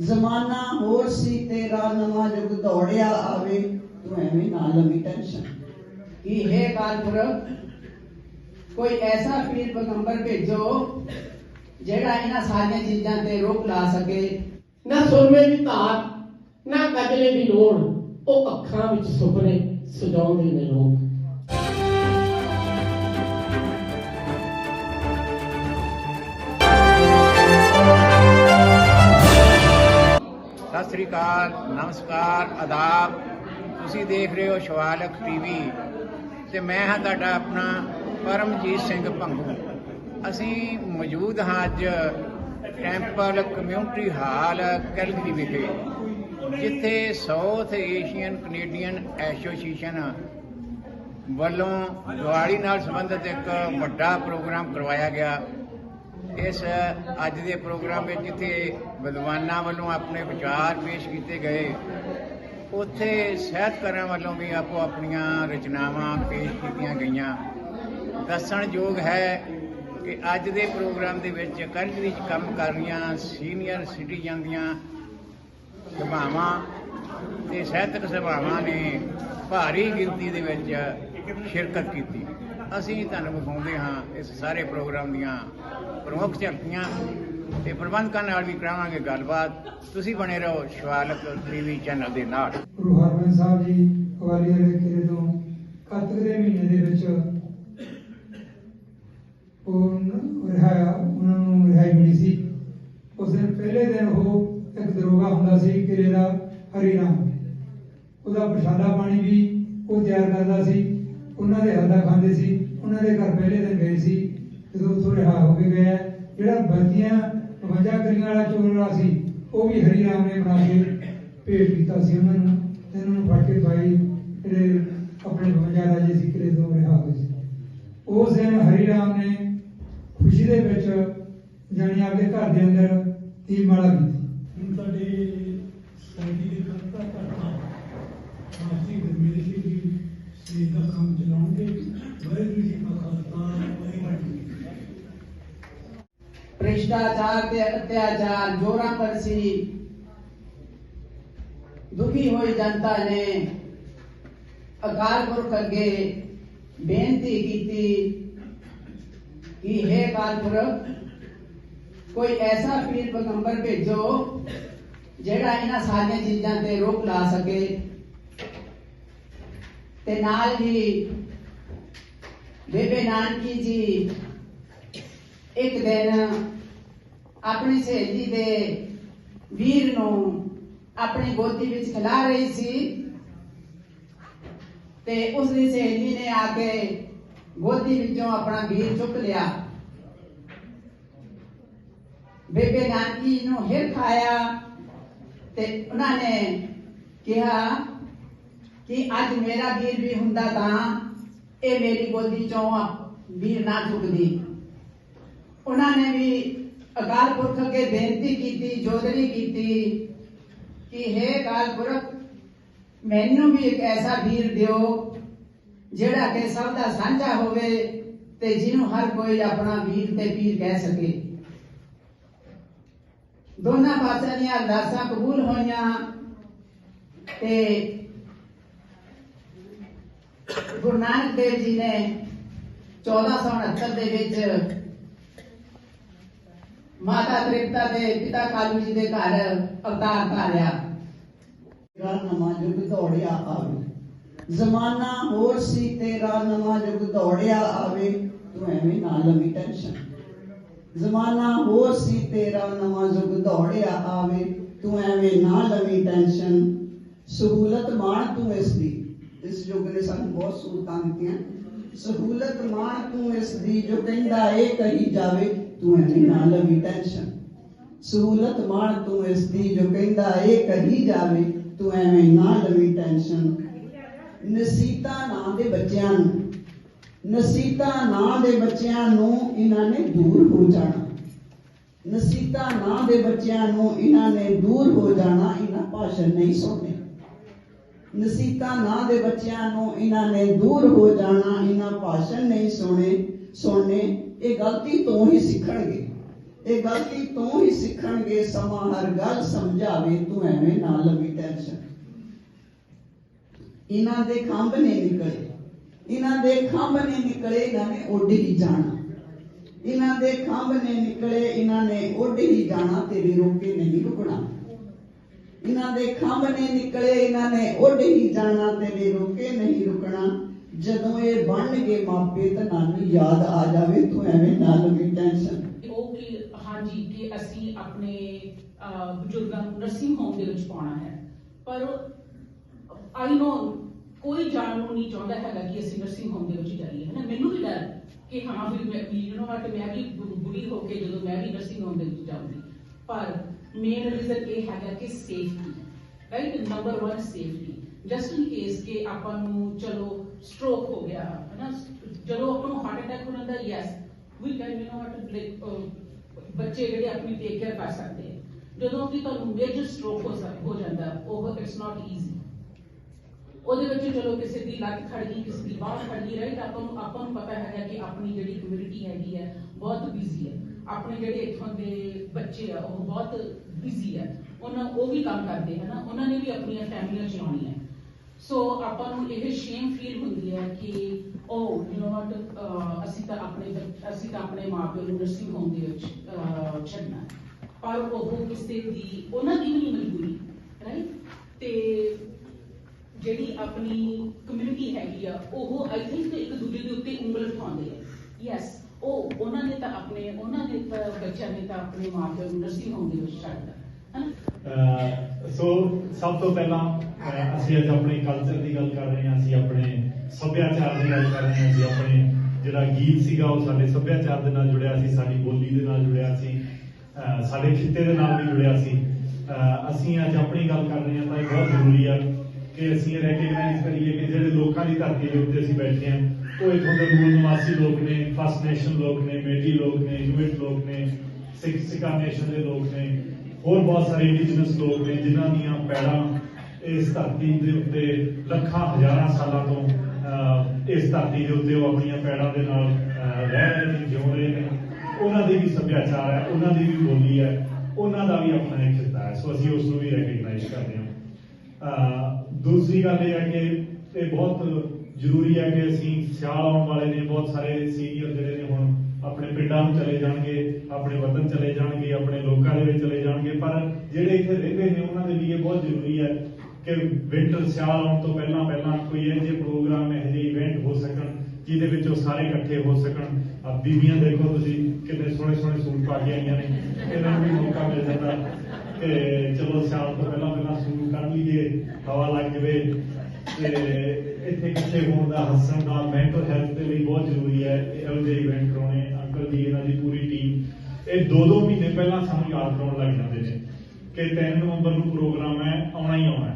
ਜ਼ਮਾਨਾ ਹੋਰ ਸੀ ਤੇਰਾ ਨਵਾਂ ਜੁਗ ਦੌੜਿਆ ਆਵੇ, ਤੂੰ ਐਵੇਂ ਨਾ ਲਵੀ ਟੈਨਸ਼ਨ ਕੀ ਹੈ ਕਾਲਪੁਰਬ ਕੋਈ ਐਸਾ ਪੀਰ ਪਗੰਬਰ ਭੇਜੋ, ਜਿਹੜਾ ਇਹਨਾਂ ਸਾਰੀਆਂ ਚੀਜ਼ਾਂ ਤੇ ਰੋਕ ਲਾ ਸਕੇ। ਨਾ ਸੁਰਮੇ ਦੀ ਧਾਰ, ਨਾ ਗਜਲੇ ਦੀ ਲੋੜ, ਉਹ ਅੱਖਾਂ ਵਿੱਚ ਸੁਪਨੇ ਸਜਾਉਂਦੇ ਨੇ ਲੋਕ। ਸਤਿ ਸ੍ਰੀ ਅਕਾਲ, ਨਮਸਕਾਰ, ਆਦਾਬ। ਤੁਸੀਂ ਦੇਖ ਰਹੇ ਹੋ ਸ਼ਵਾਲਕ ਟੀਵੀ। ਤੇ ਮੈਂ ਹਾਂ ਤੁਹਾਡਾ ਆਪਣਾ ਪਰਮਜੀਤ ਸਿੰਘ ਭੰਗੂ। ਅਸੀਂ ਮੌਜੂਦ ਹਾਂ ਅੱਜ ਟੈਂਪਲ ਕਮਿਊਨਿਟੀ ਹਾਲ ਕੈਲਗਰੀ ਵਿਖੇ, ਜਿੱਥੇ ਸਾਊਥ ਏਸ਼ੀਅਨ ਕੈਨੇਡੀਅਨ ਐਸੋਸੀਏਸ਼ਨ ਵੱਲੋਂ ਦੀਵਾਲੀ ਨਾਲ ਸੰਬੰਧਿਤ ਇੱਕ ਵੱਡਾ ਪ੍ਰੋਗਰਾਮ ਕਰਵਾਇਆ ਗਿਆ। ਇਸ ਅੱਜ ਦੇ ਪ੍ਰੋਗਰਾਮ ਵਿੱਚ ਜਿੱਥੇ ਵਿਦਵਾਨਾਂ ਵੱਲੋਂ ਆਪਣੇ ਵਿਚਾਰ ਪੇਸ਼ ਕੀਤੇ ਗਏ, ਉੱਥੇ ਸਾਹਿਤਕਾਰਾਂ ਵੱਲੋਂ ਵੀ ਆਪੋ ਆਪਣੀਆਂ ਰਚਨਾਵਾਂ ਪੇਸ਼ ਕੀਤੀਆਂ ਗਈਆਂ। ਦੱਸਣਯੋਗ ਹੈ ਕਿ ਅੱਜ ਦੇ ਪ੍ਰੋਗਰਾਮ ਦੇ ਵਿੱਚ ਕਰਜ ਵਿੱਚ ਕੰਮ ਕਰ ਰਹੀਆਂ ਸੀਨੀਅਰ ਸਿਟੀਜ਼ਨ ਦੀਆਂ ਸਭਾਵਾਂ ਤੇ ਸਾਹਿਤਕ ਸਭਾਵਾਂ ਨੇ ਭਾਰੀ ਗਿਣਤੀ ਦੇ ਵਿੱਚ ਸ਼ਿਰਕਤ ਕੀਤੀ। ਅਸੀਂ ਤੁਹਾਨੂੰ ਵਿਖਾਉਂਦੇ ਹਾਂ ਇਸ ਸਾਰੇ ਪ੍ਰੋਗਰਾਮ ਦੀਆਂ ਪ੍ਰਮੁੱਖ ਝਲਕੀਆਂ ਤੇ ਪ੍ਰਬੰਧਕਾਂ ਨਾਲ ਵੀ ਕਰਾਵਾਂਗੇ ਗੱਲਬਾਤ। ਤੁਸੀਂ ਬਣੇ ਰਹੋ ਸ਼ਵਾਲਕ ਟੀਵੀ ਚੈਨਲ ਦੇ ਨਾਲ। ਗੁਰੂ ਹਰਗੋਬਿੰਦ ਸਾਹਿਬ ਜੀ, ਗਵਾਲੀਅਰ ਦੇ ਕਿਲੇ ਤੋਂ ਕੱਤਕ ਦੇ ਮਹੀਨੇ ਦੇ ਵਿੱਚ ਉਹ ਰਿਹਾ ਉਹਨਾਂ ਨੂੰ ਰਿਹਾਈ ਮਿਲੀ ਸੀ। ਉਸ ਦਿਨ ਪਹਿਲੇ ਦਿਨ ਉਹ ਇੱਕ ਦਰੋਗਾ ਹੁੰਦਾ ਸੀ, ਕਿਲੇ ਦਾ ਹਰੀ ਰਾਮ ਉਹਦਾ ਪ੍ਰਸ਼ਾਦਾ ਪਾਣੀ ਵੀ ਉਹ ਤਿਆਰ ਕਰਦਾ ਸੀ। ਉਹਨਾਂ ਦੇ ਹੱਦਾ ਖਾਂਦੇ ਸੀ, ਉਹਨਾਂ ਦੇ ਘਰ ਪਹਿਲੇ ਦਿਨ ਗਏ ਸੀ, ਜਦੋਂ ਉੱਥੋਂ ਰਿਹਾ ਹੋ ਕੇ ਗਿਆ, ਜਿਹੜਾ ਬੱਤੀਆਂ 52 ਕਲੀਆਂ ਵਾਲਾ ਚੋਰ ਵਾਲਾ ਸੀ, ਉਹ ਵੀ ਹਰੀ ਰਾਮ ਨੇ ਬਣਾ ਕੇ ਭੇਟ ਕੀਤਾ ਸੀ ਉਹਨਾਂ ਨੂੰ ਤੇ ਇਹਨਾਂ ਨੂੰ ਫੜ ਕੇ ਭਾਈ ਜਿਹੜੇ ਆਪਣੇ 52 ਰਾਜੇ ਸੀ ਕਿਲੇ ਤੋਂ ਰਿਹਾ ਹੋਏ ਸੀ। ਉਸ ਦਿਨ ਹਰੀ ਰਾਮ ਨੇ ਖੁਸ਼ੀ ਦੇ ਵਿੱਚ ਜਾਣੀ ਆਪਦੇ ਘਰ ਦੇ ਅੰਦਰ ਦੀਪਮਾਲਾ ਕੀਤੀ। ਹੁਣ ਸਾਡੇ ਸੋਸਾਇਟੀ ਦੇ ਕਰਤਾ ਕਰਤਾ ਆਰਥਿਕ ਗਰਮੀ ਸੀ ਕਿ ਕੰਮ ਚਲਾਉਂਦੇ ਵਾਹਿਗੁਰੂ ਜੀ ਕਾ ਖਾਲਸਾ, ਵਾਹਿਗੁਰੂ ਭ੍ਰਿਸ਼ਟਾਚਾਰ ਤੇ ਅਤਿਆਚਾਰ, ਜੋਰਾਂ ਪਰ ਸੀ। ਦੁਖੀ ਹੋਈ ਜਨਤਾ ਨੇ ਅਕਾਲ ਪੁਰਖ ਅੱਗੇ ਬੇਨਤੀ ਕੀਤੀ ਕਿ हे ਅਕਾਲ ਪੁਰਖ, ਕੋਈ ਐਸਾ ਪੀਰ ਪੈਗੰਬਰ ਭੇਜੋ ਜਿਹੜਾ ਇਹਨਾਂ ਸਾਰੀਆਂ ਚੀਜ਼ਾਂ ਤੇ ਰੋਕ ਲਾ ਸਕੇ। ਤੇ ਨਾਲ ਹੀ ਬੇਬੇ ਨਾਨਕੀ ਜੀ ਇੱਕ ਦਿਨ ਆਪਣੀ ਸਹੇਲੀ ਦੇ ਵੀਰ ਨੂੰ ਆਪਣੀ ਗੋਦੀ ਵਿੱਚ ਖਿਲਾ ਰਹੀ ਸੀ ਤੇ ਉਸ ਦੀ ਸਹੇਲੀ ਨੇ ਆ ਕੇ ਗੋਦੀ ਵਿੱਚੋਂ ਆਪਣਾ ਵੀਰ ਚੁੱਕ ਲਿਆ। ਬੇਬੇ ਨਾਨਕੀ ਨੂੰ ਹਿਰ ਖਾਇਆ ਤੇ ਉਹਨਾਂ ਨੇ ਕਿਹਾ ਕਿ ਅੱਜ ਮੇਰਾ ਵੀਰ ਵੀ ਹੁੰਦਾ ਤਾਂ ਇਹ ਮੇਰੀ ਗੋਦੀ ਚੋਂ ਵੀਰ ਨਾ ਚੁੱਕਦੀ ਉਹਨਾਂ ਨੇ ਵੀ ਅਕਾਲ ਪੁਰਖ ਅੱਗੇ ਬੇਨਤੀ ਕੀਤੀ ਜੋਦਰੀ ਕੀਤੀ ਕਿ हे ਅਕਾਲ ਪੁਰਖ ਮੈਨੂੰ ਵੀ ਇੱਕ ਐਸਾ ਵੀਰ ਦਿਓ ਜਿਹੜਾ ਕਿ ਸਭ ਦਾ ਸਾਂਝਾ ਹੋਵੇ ਤੇ ਜਿਹਨੂੰ ਹਰ ਕੋਈ ਆਪਣਾ ਵੀਰ ਤੇ ਪੀਰ ਕਹਿ ਸਕੇ। ਦੋਨਾਂ ਪਾਸਿਆਂ ਦੀਆਂ ਅਰਦਾਸਾਂ ਕਬੂਲ ਹੋਈਆਂ ਤੇ ਗੁਰੂ ਨਾਨਕ ਦੇਵ ਜੀ ਨੇ 1469 ਦੇ ਵਿੱਚ ਮਾਤਾ ਤ੍ਰਿਪਤਾ ਦੇ ਪਿਤਾ ਕਾਲੂ ਜੀ ਦੇ ਘਰ ਅਵਤਾਰ ਧਾਰਿਆ। ਤੇਰਾ ਨਵਾਂ ਯੁੱਗ ਦੌੜਿਆ ਆਵੇ। ਜ਼ਮਾਨਾ ਹੋਰ ਸੀ, ਤੇਰਾ ਨਵਾਂ ਯੁੱਗ ਦੌੜਿਆ ਆਵੇ। ਤੂੰ ਐਵੇਂ ਨਾ ਲਵੀ ਟੈਨਸ਼ਨ ਜ਼ਮਾਨਾ ਹੋਰ ਸੀ, ਤੇਰਾ ਨਵਾਂ ਯੁੱਗ ਦੌੜਿਆ ਆਵੇ। ਤੂੰ ਐਵੇਂ ਨਾ ਲਵੀ ਟੈਨਸ਼ਨ ਸਹੂਲਤ ਮਾਣ ਤੂੰ ਇਸ ਦੀ। ਇਸ ਯੁੱਗ ਨੇ ਸਾਨੂੰ ਬਹੁਤ ਸਹੂਲਤਾਂ ਦਿੱਤੀਆਂ। ਸਹੂਲਤ ਮਾਣ ਤੂੰ ਇਸ ਦੀ ਜੋ ਕਹਿੰਦਾ ਏ, ਕਹੀ ਜਾਵੇ, ਤੂੰ ਐਵੇਂ ਨਾ ਲਵੀ ਟੈਨਸ਼ਨ ਸਹੂਲਤ ਮਾਣ ਤੂੰ ਇਸ ਦੀ ਜੋ ਕਹਿੰਦਾ ਏ, ਕਹੀ ਜਾਵੇ, ਤੂੰ ਐਵੇਂ ਨਾ ਲਵੀ ਟੈਨਸ਼ਨ ਨਸੀਤਾ ਨਾਂ ਦੇ ਬੱਚਿਆਂ ਨੂੰ, ਨਸੀਤਾ ਨਾਂ ਦੇ ਬੱਚਿਆਂ ਨੂੰ ਇਹਨਾਂ ਨੇ ਦੂਰ ਹੋ ਜਾਣਾ। ਨਸੀਤਾ ਨਾਂ ਦੇ ਬੱਚਿਆਂ ਨੂੰ ਇਹਨਾਂ ਨੇ ਦੂਰ ਹੋ ਜਾਣਾ, ਇਹਨਾਂ ਭਾਸ਼ਣ ਨਹੀਂ ਸੁਣਨੇ ਨਸੀਤਾ ਨਾਂ ਦੇ ਬੱਚਿਆਂ ਨੂੰ ਇਹਨਾਂ ਨੇ ਦੂਰ ਹੋ ਜਾਣਾ, ਇਹਨਾਂ ਭਾਸ਼ਣ ਨਹੀਂ ਸੁਣੇ, ਸੁਣਨੇ, ਇਹ ਗਲਤੀ ਤੋਂ ਹੀ ਸਿੱਖਣਗੇ। ਇਹ ਗਲਤੀ ਤੋਂ ਹੀ ਸਿੱਖਣਗੇ, ਸਮਾਂ ਹਰ ਗੱਲ ਸਮਝਾਵੇ, ਤੂੰ ਐਵੇਂ ਨਾ ਲਵੀ ਟੈਨਸ਼ਨ ਇਹਨਾਂ ਦੇ ਖੰਭ ਨੇ ਨਿਕਲੇ। ਇਹਨਾਂ ਦੇ ਖੰਭ ਨੇ ਨਿਕਲੇ, ਇਹਨਾਂ ਨੇ ਉੱਡ ਹੀ ਜਾਣਾ। ਇਹਨਾਂ ਦੇ ਖੰਭ ਨੇ ਨਿਕਲੇ, ਇਹਨਾਂ ਨੇ ਉੱਡ ਹੀ ਜਾਣਾ, ਤੇਰੇ ਰੋਕੇ ਨਹੀਂ ਰੁਕਣਾ। ਇਹਨਾਂ ਦੇ ਖੰਭ ਨੇ ਨਿਕਲੇ, ਇਹਨਾਂ ਨੇ ਉੱਡ ਹੀ ਜਾਣਾ ਤੇਰੇ ਰੋਕੇ ਨਹੀਂ ਰੁਕਣਾ। ਜਦੋਂ ਇਹ ਬਣਨਗੇ ਮਾਪੇ ਤਾਂ ਨਾਨੀ ਯਾਦ ਆ ਜਾਵੇ, ਤੂੰ ਐਵੇਂ ਨਾ ਲਵੀ ਟੈਨਸ਼ਨ ਉਹ ਕਿ, ਹਾਂਜੀ, ਕਿ ਅਸੀਂ ਆਪਣੇ ਬਜ਼ੁਰਗਾਂ ਨੂੰ ਨਰਸਿੰਗ ਹੋਮ ਦੇ ਵਿੱਚ ਪਾਉਣਾ ਹੈ। ਪਰ ਆਈ ਨੋ ਕੋਈ ਜਾਣ ਨੂੰ ਨਹੀਂ ਚਾਹੁੰਦਾ ਹੈਗਾ ਕਿ ਅਸੀਂ ਨਰਸਿੰਗ ਹੋਮ ਦੇ ਵਿੱਚ ਜਾਈਏ ਹੈ ਨਾ ਮੈਨੂੰ ਵੀ ਡਰ ਕਿ ਹਾਂ, ਫਿਰ ਮੈਂ ਯੂ نو ਵਾਟ ਮੈਂ ਵੀ ਬੁਰੀ ਹੋ ਕੇ ਜਦੋਂ ਮੈਂ ਵੀ ਨਰਸਿੰਗ ਹੋਮ ਦੇ ਵਿੱਚ ਜਾਊਂਗੀ। ਪਰ ਮੇਨ ਰੀਜ਼ਨ ਇਹ ਹੈਗਾ ਕਿ safety right number 1 safety just in case ਕਿ ਆਪਾਂ ਨੂੰ ਚਲੋ ਸਟ੍ਰੋਕ ਹੋ ਗਿਆ ਹੈ ਜਦੋਂ ਆਪਾਂ ਨੂੰ ਹਾਰਟ ਅਟੈਕ ਹੋ ਜਾਂਦਾ yes we can you know what like ਬੱਚੇ ਜਿਹੜੇ ਆਪਣੀ ਟੇਕ ਕੇਅਰ ਕਰ ਸਕਦੇ ਜਦੋਂ ਕਿ ਤੁਹਾਨੂੰ ਮੇਜਰ ਸਟ੍ਰੋਕ ਹੋ ਸਕ- ਹੋ ਜਾਂਦਾ ਉਹ ਇਟਸ ਨਾਟ ਈਜ਼ੀ ਉਹਦੇ ਵਿੱਚ ਚਲੋ ਕਿਸੇ ਦੀ ਲੱਤ ਖੜ ਗਈ ਕਿਸੇ ਦੀ ਬਾਹ ਖੜ ਗਈ ਰਾਈਟ ਆਪਾਂ ਨੂੰ ਆਪਾਂ ਨੂੰ ਪਤਾ ਹੈਗਾ ਕਿ ਆਪਣੀ ਜਿਹੜੀ ਕਮਿਊਨਿਟੀ ਹੈਗੀ ਹੈ ਬਹੁਤ ਬਿਜ਼ੀ ਹੈ ਆਪਣੇ ਜਿਹੜੇ ਇੱਥੋਂ ਦੇ ਬੱਚੇ ਆ, ਉਹ ਬਹੁਤ ਬਿਜ਼ੀ ਹੈ ਉਹਨਾਂ ਉਹ ਵੀ ਕੰਮ ਕਰਦੇ, ਹਨ? ਉਹਨਾਂ ਨੇ ਵੀ ਆਪਣੀਆਂ ਫੈਮਲੀਆਂ ਚਲਾਉਣੀਆਂ। ਸੋ ਆਪਾਂ ਨੂੰ ਇਹ ਸ਼ੇਮ ਫੀਲ ਹੁੰਦੀ ਹੈ ਕਿ ਉਹ ਯੂ نو ਵਾਟ ਅਸੀਂ ਤਾਂ ਆਪਣੇ ਅਸੀਂ ਤਾਂ ਆਪਣੇ ਮਾਪਿਆਂ ਨੂੰ ਨਰਸਿੰਗ ਹੋਮ ਦੇ ਵਿੱਚ ਛੱਡਣਾ ਪਰ ਉਹ ਕਿਸੇ ਦੀ, ਉਹਨਾਂ ਦੀ ਨਹੀਂ ਮਜਬੂਰੀ ਰਾਈਟ ਤੇ ਜਿਹੜੀ ਆਪਣੀ ਕਮਿਊਨਿਟੀ ਹੈਗੀ ਆ, ਉਹ ਆਈ ਥਿੰਕ ਇੱਕ ਦੂਜੇ ਦੇ ਉੱਤੇ ਉਂਗਲ ਉਠਾਉਂਦੇ ਆ। ਯੈਸ ਉਹ ਉਹਨਾਂ ਨੇ ਤਾਂ ਆਪਣੇ, ਉਹਨਾਂ ਦੇ ਤਾਂ ਬੱਚਿਆਂ ਨੇ ਤਾਂ ਆਪਣੇ ਮਾਪਿਆਂ ਨੂੰ ਨਰਸਿੰਗ ਹੋਮ ਦੇ ਵਿੱਚ ਛੱਡਦਾ ਸੋ ਸਭ ਤੋਂ ਪਹਿਲਾਂ ਅਸੀਂ ਅੱਜ ਆਪਣੇ ਕਲਚਰ ਦੀ ਗੱਲ ਕਰ ਰਹੇ ਹਾਂ, ਅਸੀਂ ਆਪਣੇ ਸੱਭਿਆਚਾਰ ਦੀ ਗੱਲ ਕਰ ਰਹੇ ਹਾਂ, ਅਸੀਂ ਆਪਣੇ ਜਿਹੜਾ ਗੀਤ ਸੀਗਾ, ਉਹ ਸਾਡੇ ਸੱਭਿਆਚਾਰ ਦੇ ਨਾਲ ਜੁੜਿਆ ਸੀ, ਸਾਡੀ ਬੋਲੀ ਦੇ ਨਾਲ ਜੁੜਿਆ ਸੀ ਸਾਡੇ ਖਿੱਤੇ ਦੇ ਨਾਲ ਵੀ ਜੁੜਿਆ ਸੀ। ਅਹ, ਅਸੀਂ ਅੱਜ ਆਪਣੀ ਗੱਲ ਕਰ ਰਹੇ ਹਾਂ, ਤਾਂ ਇਹ ਬਹੁਤ ਜ਼ਰੂਰੀ ਆ ਕਿ ਅਸੀਂ ਰੈਕਗਨਾਈਜ਼ ਕਰੀਏ ਕਿ ਜਿਹੜੇ ਲੋਕਾਂ ਦੀ ਧਰਤੀ ਦੇ ਉੱਤੇ ਅਸੀਂ ਬੈਠੇ ਹਾਂ ਉਹ ਇੱਥੋਂ ਦੇ ਮੂਲ ਨਿਵਾਸੀ ਲੋਕ ਨੇ ਫਸਟ ਨੇਸ਼ਨ ਲੋਕ ਨੇ ਮੇਟੀ ਲੋਕ ਨੇ ਇਨੁਇਟ ਲੋਕ ਨੇ ਸਿੱਖ ਸਿੱਕਾ ਨੇਸ਼ਨ ਦੇ ਲੋਕ ਨੇ, ਹੋਰ ਬਹੁਤ ਸਾਰੇ ਇੰਡੀਜਨਸ ਲੋਕ ਨੇ ਜਿਨ੍ਹਾਂ ਦੀਆਂ ਪੈੜਾਂ ਇਸ ਧਰਤੀ ਦੇ ਉੱਤੇ ਲੱਖਾਂ, ਹਜ਼ਾਰਾਂ ਸਾਲਾਂ ਤੋਂ ਇਸ ਧਰਤੀ ਦੇ ਉੱਤੇ ਉਹ ਆਪਣੀਆਂ ਪੈੜਾਂ ਦੇ ਨਾਲ ਰਹਿ ਰਹੇ ਨੇ, ਜਿਉ ਰਹੇ ਨੇ। ਉਹਨਾਂ ਦੀ ਵੀ ਸੱਭਿਆਚਾਰ ਹੈ, ਉਹਨਾਂ ਦੀ ਵੀ ਬੋਲੀ ਹੈ, ਉਹਨਾਂ ਦਾ ਵੀ ਆਪਣਾ ਇੱਕ ਖਿੱਤਾ ਹੈ। ਸੋ ਅਸੀਂ ਉਸ ਨੂੰ ਵੀ ਰੈਕਗਨਾਈਜ਼ ਕਰਦੇ ਹਾਂ। ਦੂਸਰੀ ਗੱਲ ਇਹ ਹੈ ਕਿ ਇਹ ਬਹੁਤ ਜ਼ਰੂਰੀ ਹੈ ਕਿ ਅਸੀਂ ਸਿਆਲ ਆਉਣ ਵਾਲੇ ਨੇ, ਬਹੁਤ ਸਾਰੇ ਸੀਨੀਅਰ ਜਿਹੜੇ ਨੇ ਹੁਣ ਆਪਣੇ ਪਿੰਡਾਂ ਨੂੰ ਚਲੇ ਜਾਣਗੇ, ਆਪਣੇ ਵਤਨ ਚਲੇ ਜਾਣਗੇ, ਆਪਣੇ ਲੋਕਾਂ ਦੇ ਵਿੱਚ ਚਲੇ ਜਾਣਗੇ, ਪਰ ਜਿਹੜੇ ਇੱਥੇ ਰਹਿੰਦੇ ਨੇ, ਉਹਨਾਂ ਦੇ ਲਈ ਇਹ ਬਹੁਤ ਜ਼ਰੂਰੀ ਹੈ ਕਿ ਵਿੰਟਰ ਸਿਆਲ ਆਉਣ ਤੋਂ ਪਹਿਲਾਂ ਪਹਿਲਾਂ ਕੋਈ ਇਹੋ ਜਿਹੇ ਪ੍ਰੋਗਰਾਮ ਇਹੋ ਜਿਹੇ ਇਵੈਂਟ ਹੋ ਸਕਣ, ਜਿਹਦੇ ਵਿੱਚ ਉਹ ਸਾਰੇ ਇਕੱਠੇ ਹੋ ਸਕਣ। ਆ ਬੀਬੀਆਂ ਦੇਖੋ ਤੁਸੀਂ, ਕਿੰਨੇ ਸੋਹਣੇ ਸੋਹਣੇ ਸੂਟ ਪਾ ਕੇ ਆਈਆਂ ਨੇ। ਇਹਨਾਂ ਨੂੰ ਵੀ ਮੌਕਾ ਮਿਲ ਜਾਂਦਾ ਕਿ ਚਲੋ ਸਿਆਲ ਤੋਂ ਪਹਿਲਾਂ ਪਹਿਲਾਂ ਸੂਟ ਕੱਢ ਲਈਏ, ਹਵਾ ਲੱਗ ਜਵੇ ਤੇ ਇੱਥੇ ਇਕੱਠੇ ਹੋਣ ਦਾ ਹੱਸਣ ਦਾ ਮੈਂਟਲ ਹੈਲਥ ਦੇ ਲਈ ਬਹੁਤ ਜ਼ਰੂਰੀ ਹੈ। ਇਹੋ ਜਿਹੇ ਇਵੈਂਟ ਕਰਾਉਣੇ ਅੰਕਲ ਜੀ ਇਹਨਾਂ ਦੀ ਪੂਰੀ ਟੀਮ ਇਹ ਦੋ ਦੋ ਮਹੀਨੇ ਪਹਿਲਾਂ ਸਾਨੂੰ ਯਾਦ ਕਰਾਉਣ ਲੱਗ ਜਾਂਦੇ ਨੇ ਕਿ 3 ਨਵੰਬਰ ਨੂੰ ਪ੍ਰੋਗਰਾਮ ਹੈ, ਆਉਣਾ ਹੀ ਆਉਣਾ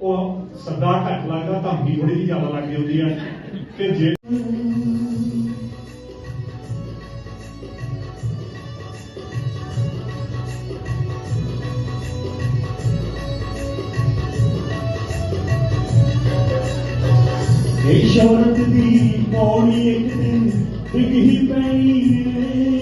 ਉਹ ਸਦਾ ਘੱਟ ਲੱਗਦਾ ਧਮਕੀ ਥੋੜੀ ਜਿਹੀ ਜ਼ਿਆਦਾ ਲੱਗਦੀ ਹੁੰਦੀ ਹੈ ਕਿ ਜੇ They showed up to be, only it to be, we can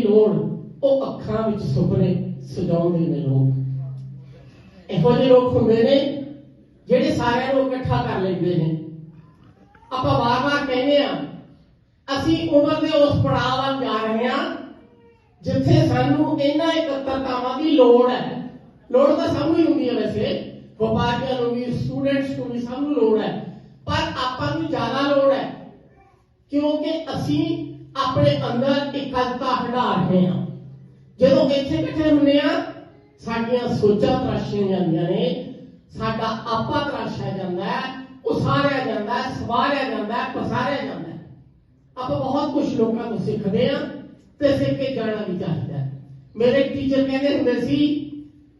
ਗਜਲੇ ਲੋੜ, ਉਹ ਅੱਖਾਂ ਵਿੱਚ ਸੁਪਨੇ ਸਜਾਉਂਦੇ ਨੇ ਲੋਕ। ਇਹੋ ਜਿਹੇ ਲੋਕ ਹੁੰਦੇ ਨੇ, ਜਿਹੜੇ ਸਾਰਿਆਂ ਨੂੰ ਇਕੱਠਾ ਕਰ ਲੈਂਦੇ ਨੇ। ਆਪਾਂ ਵਾਰ-ਵਾਰ ਕਹਿੰਦੇ ਆ ਅਸੀਂ ਉਮਰ ਦੇ ਉਸ ਪੜਾਅ ਵੱਲ ਜਾ ਰਹੇ ਹਾਂ, ਜਿੱਥੇ ਸਾਨੂੰ ਇਹਨਾਂ ਇਕੱਤਰਤਾਵਾਂ ਦੀ ਲੋੜ ਹੈ। ਲੋੜ ਤਾਂ ਸਭ ਨੂੰ ਹੁੰਦੀ ਹੈ ਵੈਸੇ, ਵਪਾਰੀਆਂ ਨੂੰ ਵੀ ਸਟੂਡੈਂਟਸ ਨੂੰ ਵੀ ਸਭ ਨੂੰ ਲੋੜ ਹੈ। ਪਰ ਆਪਾਂ ਨੂੰ ਜ਼ਿਆਦਾ ਲੋੜ ਹੈ, ਕਿਉਂਕਿ ਅਸੀਂ ਆਪਣੇ ਅੰਦਰ ਇਕੱਲਤਾ ਹਟਾ ਰਹੇ ਹਾਂ ਜਦੋਂ ਇੱਥੇ ਇਕੱਠੇ ਹੁੰਦੇ ਆ ਸਾਡੀਆਂ ਸੋਚਾਂ ਤਰਾਸ਼ੀਆਂ ਜਾਂਦੀਆਂ ਨੇ ਸਾਡਾ ਆਪਾ ਤਰਾਸ਼ਿਆ ਜਾਂਦਾ ਹੈ ਉਸਾਰਿਆ ਜਾਂਦਾ ਹੈ ਸਵਾਰਿਆ ਜਾਂਦਾ ਹੈ ਪਸਾਰਿਆ ਜਾਂਦਾ ਹੈ ਆਪਾਂ ਬਹੁਤ ਕੁਝ ਲੋਕਾਂ ਤੋਂ ਸਿੱਖਦੇ ਆ ਤੇ ਸਿੱਖ ਕੇ ਜਾਣਾ ਵੀ ਚਾਹੀਦਾ ਹੈ ਮੇਰੇ ਟੀਚਰ ਕਹਿੰਦੇ ਹੁੰਦੇ ਸੀ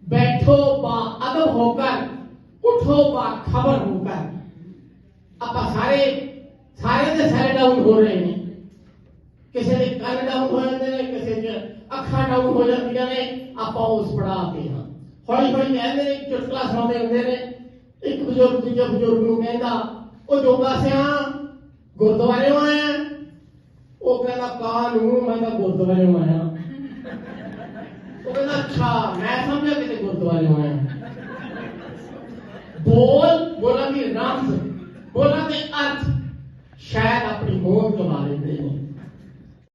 ਬੈਠੋ ਬਾ ਅਦਬ ਹੋਕਰ ਉਠੋ ਬਾ ਖਬਰ ਹੋਕਰ ਆਪਾਂ ਸਾਰੇ ਸਾਰੇ ਦੇ ਸਾਰੇ ਡਾਊਨ ਹੋ ਰਹੇ ਨੇ ਕਿਸੇ ਦੇ ਕੰਨ ਡਾਊਨ ਹੋ ਜਾਂਦੇ ਨੇ ਕਿਸੇ ਦੇ ਅੱਖਾਂ ਡਾਊਨ ਹੋ ਜਾਂਦੀਆਂ ਨੇ ਆਪਾਂ ਉਸ ਪੜਾਅ ਤੇ ਹਾਂ ਹੌਲੀ ਹੌਲੀ ਕਹਿੰਦੇ ਨੇ ਚੁਟਕਲਾ ਸੁਣਾਉਂਦੇ ਹੁੰਦੇ ਨੇ ਇੱਕ ਬਜ਼ੁਰਗ ਦੂਜੇ ਬਜ਼ੁਰਗ ਨੂੰ ਕਹਿੰਦਾ ਉਹ ਜੋਗਾ ਸਿਆ ਗੁਰਦੁਆਰੇ ਆਇਆ ਉਹ ਕਹਿੰਦਾ ਕਾਂ ਨੂੰ ਮੈਂ ਤਾਂ ਗੁਰਦੁਆਰੇ ਆਇਆ ਉਹ ਕਹਿੰਦਾ ਅੱਛਾ ਮੈਂ ਸਮਝਿਆ ਕਿਤੇ ਗੁਰਦੁਆਰੇ ਆਇਆ ਬੋਲ ਬੋਲਾਂ ਦੀ ਰਮਜ਼ ਬੋਲਾਂ ਦੇ ਅਰਥ ਸ਼ਾਇਦ ਆਪਣੀ ਮੋਹ ਕਮਾ ਲੈਂਦੇ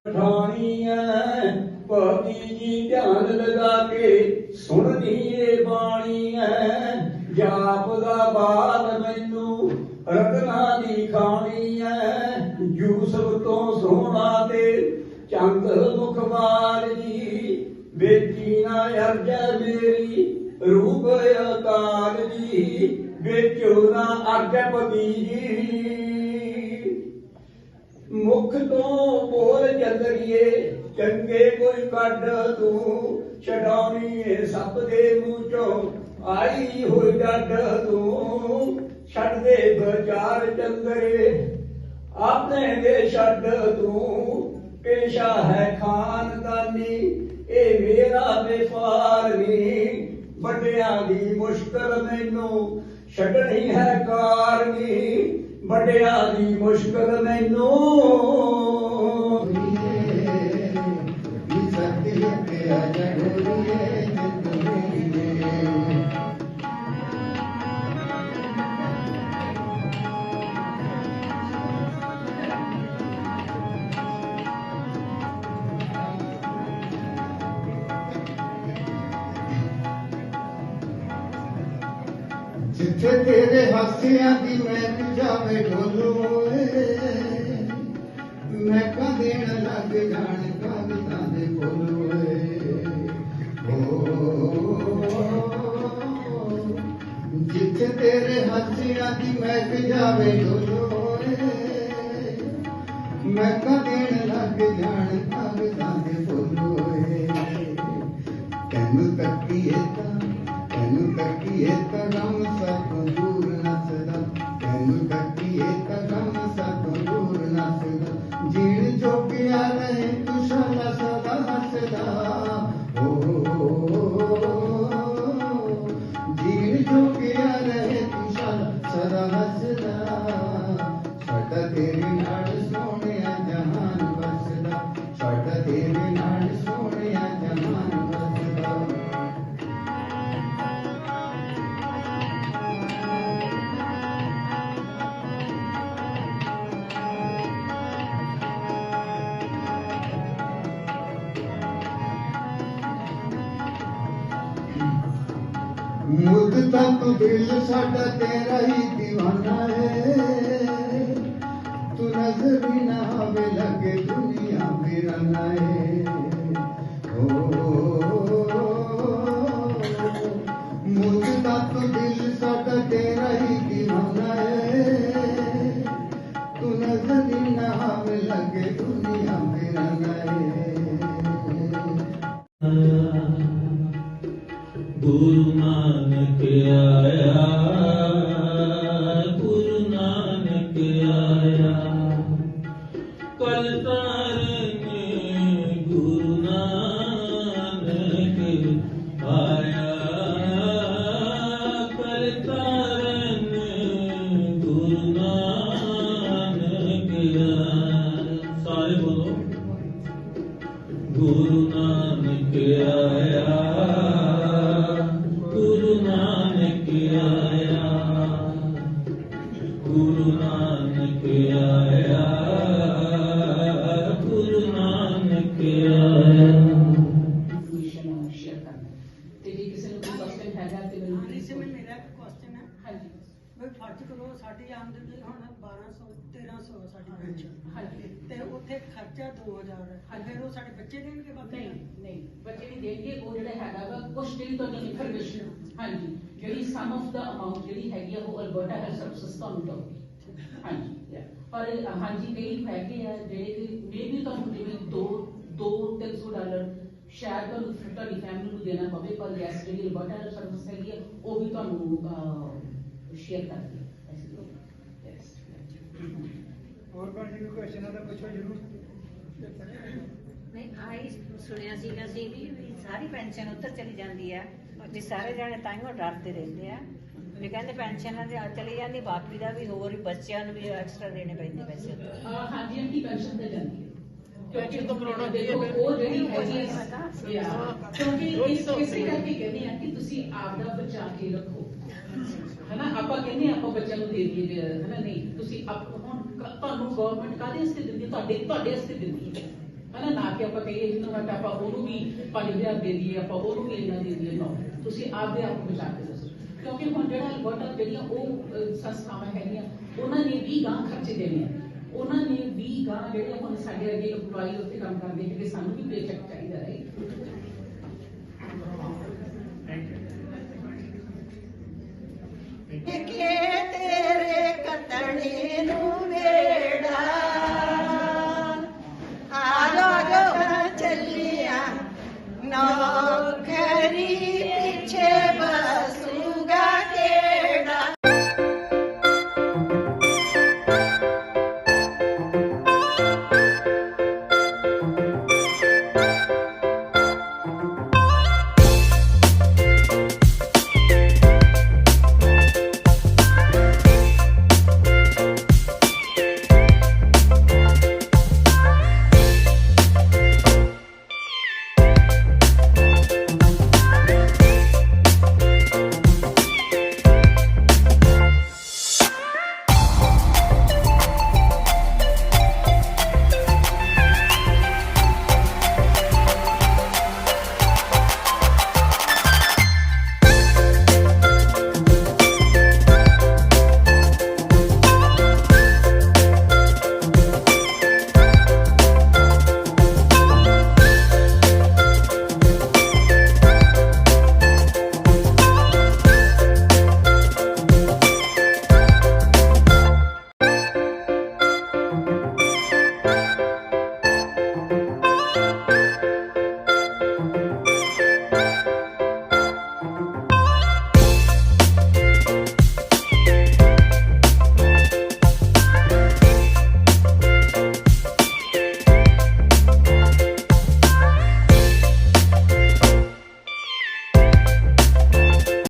ਨੇ ਭਗਤੀ ਜੀ ਧਿਆਨ ਲਗਾ ਕੇ ਸੁਣਨੀ ਏ ਬਾਣੀ ਐ ਜਾਪ ਦਾ ਬਾਦ ਮੈਨੂੰ ਰਤਨਾ ਦੀ ਖਾਣੀ ਐ ਯੂਸਫ ਤੋਂ ਸੋਹਣਾ ਤੇ ਚੰਦ ਮੁਖਵਾਰ ਜੀ ਵੇਚੀ ਨਾ ਅਰਜੈ ਮੇਰੀ, ਰੂਪ ਅਕਾਰ ਜੀ ਵੇਚੋ ਨਾ ਅਰਜੈ ਪਤੀ ਜੀ। ਮੁਖ ਤੋਂ ਬੋਲ ਜੰਦਰੀਏ ਚੰਗੇ ਕੋਈ ਕੱਢ ਤੂੰ ਛਡਾਉਣੀ ਏ ਸਭ ਦੇ ਮੂੰਹ ਚੋਂ ਆਈ ਹੋਈ ਡੱਡ ਤੂੰ ਛੱਡ ਦੇ ਵਿਚਾਰ ਚੰਦਰੇ। ਆਪਣੇ ਦੇ ਛੱਡ ਤੂੰ ਪੇਸ਼ਾ ਹੈ ਖਾਨਦਾਨੀ, ਇਹ ਮੇਰਾ ਬੇਫਾਰ ਨਹੀਂ ਵੱਡਿਆਂ ਦੀ ਮੁਸ਼ਕਲ ਮੈਨੂੰ ਛੱਡਣੀ ਹੈ ਕਾਰਨੀ। ਵੱਡਿਆਂ ਦੀ ਮੁਸ਼ਕਲ ਮੈਨੂੰ। ਜਿੱਥੇ ਤੇਰੇ ਹਾਸਿਆਂ ਦੀ ਮੈਂ ਜਾਵੇ ਢੋਲੋਏ ਮੈਂ ਕਦੇ ਨ ਲੱਗ ਜਾਣ, ਕਾਗਜ਼ਾਂ ਦੇ ਬੋਲੋਏ ਜਿੱਥੇ ਤੇਰੇ ਹਾਸਿਆਂ ਦੀ ਮੈਂ ਜਾਵੇ ਢੋਲੋਏ ਮੈਂ ਕਦੇ ਨ ਲੱਗ ਜਾਣ ਮੁੱਦ ਤੱਕ ਦਿਲ ਸਾਡਾ ਤੇਰਾ ਹੀ دیਵਾਨਾ ਹੈ ਤੂੰ ਨਜ਼ਰ ਵੀ ਨਾ ਆਵੇ ਲੱਗੇ ਦੁਨੀਆ ਵੀਰਾਨਾ ਹੈ ਮੁੱਦ ਤੱਕ ਦਿਲ ਨਾਨਕ ਆਇਆ ਗੁਰੂ ਨਾਨਕ ਆਇਆ ਗੁਰੂ ਨਾਨਕ ਆਇਆ। ਉੱਥੇ ਖਰਚਾ 2000 ਹੈ। ਹਾਂਜੀ। ਫਿਰ ਉਹ ਸਾਡੇ ਬੱਚੇ ਦੇਣਗੇ ਬਾਕੀ ਨਹੀਂ ਨਹੀਂ। ਬੱਚੇ ਨਹੀਂ ਦੇਣਗੇ ਉਹ ਜਿਹੜਾ ਹੈਗਾ ਵਾ ਕੁਝ ਜਿਹੜੀ ਤੁਹਾਡੀ ਇਨਫੋਰਮੇਸ਼ਨ ਹਾਂਜੀ। ਜਿਹੜੀ ਸਮ ਆਫ ਦਾ ਅਮਾਉਂਟ ਜਿਹੜੀ ਹੈਗੀ ਆ ਉਹ ਅਲਬਰਟਾ ਹੈਲਥ ਸਰਵਿਸਿਜ਼ ਤੁਹਾਨੂੰ ਦਊਗੀ। ਹਾਂਜੀ yeah. ਪਰ ਅ, ਹਾਂਜੀ ਕਈ ਹੈਗੇ ਆ ਜਿਹੜੇ ਕਿ ਮੇਬੀ ਤੁਹਾਨੂੰ ਜਿਵੇਂ 2 2 300 ਡਾਲਰ ਸ਼ਾਇਦ ਤੁਹਾਨੂੰ ਫਿਰ ਤੁਹਾਡੀ ਫੈਮਿਲੀ ਨੂੰ ਦੇਣਾ ਪਵੇ ਪਰ ਯੈਸ ਜਿਹੜੀ ਅਲਬਰਟਾ ਹੈਲਥ ਸਰਵਿਸ ਹੈਗੀ ਆ ਉਹ ਵੀ ਤੁਹਾਨੂੰ ਸ਼ੇਅਰ ਕਰਦੀ ਹੈ ਐਸੀ ਯੈਸ ਹੋਰ ਕੋਈ ਜੀ ਕੁਐਸਚਨ ਆ ਤਾਂ ਪੁੱਛੋ ਜ਼ਰੂਰ। ਨਹੀਂ ਆਈ ਸੁਣਿਆ ਸੀਗਾ ਸੀ ਵੀ ਵੀ ਸਾਰੀ ਪੈਨਸ਼ਨ ਉੱਧਰ ਚਲੀ ਜਾਂਦੀ ਹੈ ਵੀ ਸਾਰੇ ਜਾਣੇ ਤਾਈਓ ਡਰਦੇ ਰਹਿੰਦੇ ਆ। ਵੀ ਕਹਿੰਦੇ ਪੈਨਸ਼ਨ ਦੇ ਚਲੀ ਜਾਂਦੀ ਬਾਕੀ ਦਾ ਵੀ ਹੋਰ ਵੀ ਬੱਚਿਆਂ ਨੂੰ ਵੀ ਐਕਸਟਰਾ ਦੇਣੇ ਪੈਂਦੇ ਪੈਸੇ। ਅਹ ਹਾਂਜੀ ਆਂਟੀ ਪੈਨਸ਼ਨ ਤੇ ਜਾਂਦੀ ਹੈ। ਤਾਂ ਉਹ ਜਿਹੜੀ ਹੈਗੀ ਹੈ। ਕਿਉਂਕਿ ਇਸ ਇਸੇ ਕਰਕੇ ਕਹਿੰਦੇ ਆ ਕਿ ਤੁਸੀਂ ਆਪ ਦਾ ਬਚਾ ਕੇ ਰੱਖੋ। ਹਨਾ, ਆਪਾਂ ਕਹਿੰਦੇ ਆਪਾਂ ਬੱਚਿਆਂ ਨੂੰ ਦੇ ਦਈਏ ਹਨਾ, ਨਹੀਂ, ਤੁਸੀਂ ਆਪ ਹੁਣ ਤੁਹਾਨੂੰ ਗਵਰਨਮੈਂਟ ਕਾਹਦੇ ਵਾਸਤੇ ਦਿੰਦੀ ਤੁਹਾਡੇ ਤੁਹਾਡੇ ਵਾਸਤੇ ਦਿੰਦੀ ਹੈ। ਹਨਾ, ਨਾ ਕਿ ਆਪਾਂ ਕਹੀਏ ਜਿਹਨੂੰ ਹਟ ਆਪਾਂ ਉਹਨੂੰ ਵੀ 5000 ਦੇ ਦਈਏ, ਆਪਾਂ ਉਹਨੂੰ ਵੀ ਇੰਨਾ ਦੇ ਦਈਏ, ਨਾ। ਤੁਸੀਂ ਆਪਦੇ ਆਪ ਨੂੰ ਬਚਾ ਕੇ ਦੱਸੋ। ਕਿਉਂਕਿ ਹੁਣ ਜਿਹੜਾ ਅਲਬਰਟਾ ਜਿਹੜੀਆਂ ਉਹ ਸੰਸਥਾਵਾਂ ਹੈਗੀਆਂ, ਉਹਨਾਂ ਨੇ ਵੀ ਗਾਂ ਖਰਚੇ ਦੇਣੇ ਆ। ਉਹਨਾਂ ਨੇ ਵੀ ਗਾਂ ਜਿਹੜੇ ਹੁਣ ਸਾਡੇ ਅੱਗੇ ਇੰਪਲੋਈ ਉੱਥੇ ਕੰਮ ਕਰਦੇ ਹੈਗੇ ਸਾਨੂੰ ਵੀ ਪੇਚੈਕ ਚਾਹੀਦਾ ਹੈ